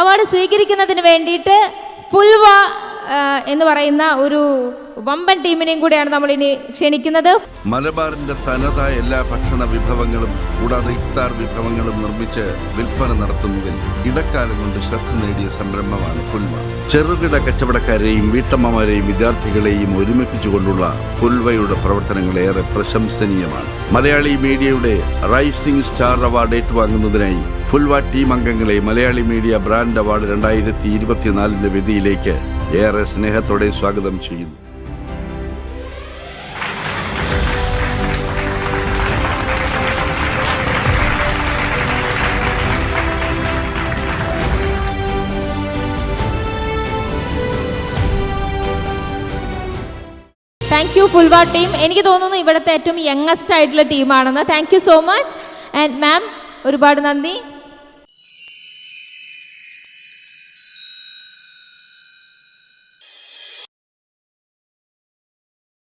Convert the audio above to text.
Award സ്വീകരിക്കുന്നതിന് വേണ്ടിയിട്ട് ഫുൽവ എന്ന് പറയുന്ന ഒരു വമ്പൻ ടീമിനെയും കൂടെയാണ് നമ്മൾ ഇനി ക്ഷണിക്കുന്നത്. മലബാറിന്റെ തനതായ എല്ലാ ഭക്ഷണ വിഭവങ്ങളും കൂടാതെ ഇഫ്താർ വിഭവങ്ങളും നിർമ്മിച്ച് വിൽപ്പന നടത്തുന്നതിൽ ഇടക്കാലം കൊണ്ട് ശ്രദ്ധ നേടിയ സംരംഭമാണ് ഫുൽവ. ചെറുകിട കച്ചവടക്കാരെയും വീട്ടമ്മമാരെയും വിദ്യാർത്ഥികളെയും ഒരുമിപ്പിച്ചുകൊണ്ടുള്ള ഫുൽവയുടെ പ്രവർത്തനങ്ങൾ ഏറെ പ്രശംസനീയമാണ്. മലയാളി മീഡിയയുടെ റൈസിംഗ് സ്റ്റാർ അവാർഡ് ഏറ്റുവാങ്ങുന്നതിനായി ഫുൽവ ടീം അംഗങ്ങളെ മലയാളി മീഡിയ ബ്രാൻഡ് അവാർഡ് രണ്ടായിരത്തി ഇരുപത്തിനാലിന്റെ വേദിയിലേക്ക് ഏറെ സ്നേഹത്തോടെ സ്വാഗതം ചെയ്യുന്നു. താങ്ക് യു ഫുൾവ ടീം എനിക്ക് തോന്നുന്നു ഇവിടുത്തെ ഏറ്റവും യങ്ങസ്റ്റ് ആയിട്ടുള്ള ടീമാണെന്ന് thank you so much and ma'am ഒരുപാട് നന്ദി.